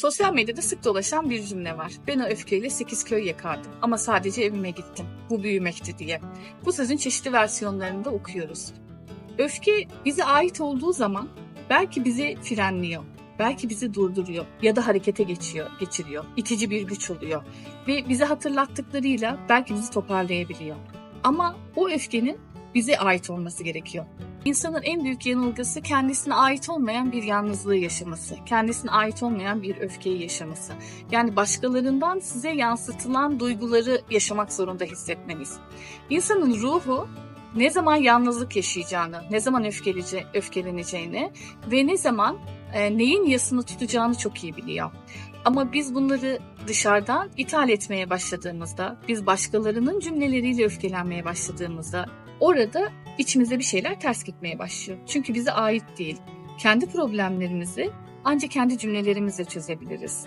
Sosyal medyada sık dolaşan bir cümle var. Ben o öfkeyle 8 köy yakardım ama sadece evime gittim. Bu büyümekti diye. Bu sözün çeşitli versiyonlarını da okuyoruz. Öfke bize ait olduğu zaman belki bizi frenliyor. Belki bizi durduruyor ya da harekete geçiyor, geçiriyor. İtici bir güç oluyor ve bize hatırlattıklarıyla belki bizi toparlayabiliyor. Ama o öfkenin bize ait olması gerekiyor. İnsanın en büyük yanılgısı kendisine ait olmayan bir yalnızlığı yaşaması, kendisine ait olmayan bir öfkeyi yaşaması. Yani başkalarından size yansıtılan duyguları yaşamak zorunda hissetmeniz. İnsanın ruhu ne zaman yalnızlık yaşayacağını, ne zaman öfkelice, öfkeleneceğini ve ne zaman e, neyin yasını tutacağını çok iyi biliyor. Ama biz bunları dışarıdan ithal etmeye başladığımızda, biz başkalarının cümleleriyle öfkelenmeye başladığımızda orada içimizde bir şeyler ters gitmeye başlıyor. Çünkü bize ait değil. Kendi problemlerimizi ancak kendi cümlelerimizle çözebiliriz.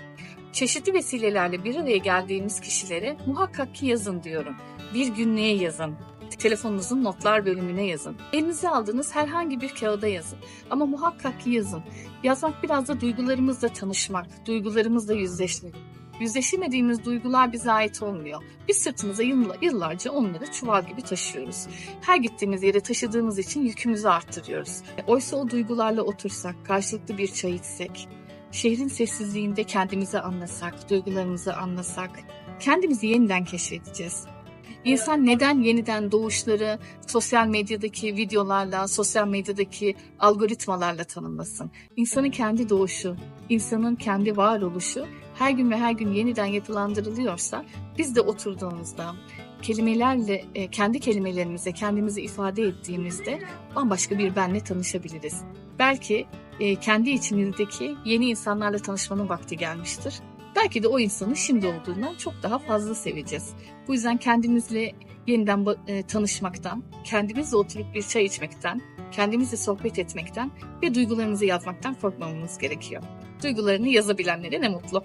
Çeşitli vesilelerle bir araya geldiğimiz kişilere muhakkak ki yazın diyorum. Bir günlüğe yazın. Telefonunuzun notlar bölümüne yazın. Elinize aldığınız herhangi bir kağıda yazın. Ama muhakkak ki yazın. Yazmak biraz da duygularımızla tanışmak, duygularımızla yüzleşmek. Yüzleşemediğimiz duygular bize ait olmuyor. Biz sırtımıza yıllar, yıllarca onları çuval gibi taşıyoruz. Her gittiğimiz yere taşıdığımız için yükümüzü arttırıyoruz. Oysa o duygularla otursak, karşılıklı bir çay içsek, şehrin sessizliğinde kendimizi anlasak, duygularımızı anlasak, kendimizi yeniden keşfedeceğiz. İnsan neden yeniden doğuşları sosyal medyadaki videolarla, sosyal medyadaki algoritmalarla tanımlasın? İnsanın kendi doğuşu, insanın kendi varoluşu her gün ve her gün yeniden yapılandırılıyorsa biz de oturduğumuzda kelimelerle, e, kendi kelimelerimize kendimizi ifade ettiğimizde bambaşka bir benle tanışabiliriz. Belki e, kendi içimizdeki yeni insanlarla tanışmanın vakti gelmiştir. Belki de o insanı şimdi olduğundan çok daha fazla seveceğiz. Bu yüzden kendimizle yeniden e, tanışmaktan, kendimizle oturup bir çay içmekten, kendimizle sohbet etmekten ve duygularımızı yazmaktan korkmamamız gerekiyor. Duygularını yazabilenlere ne mutlu.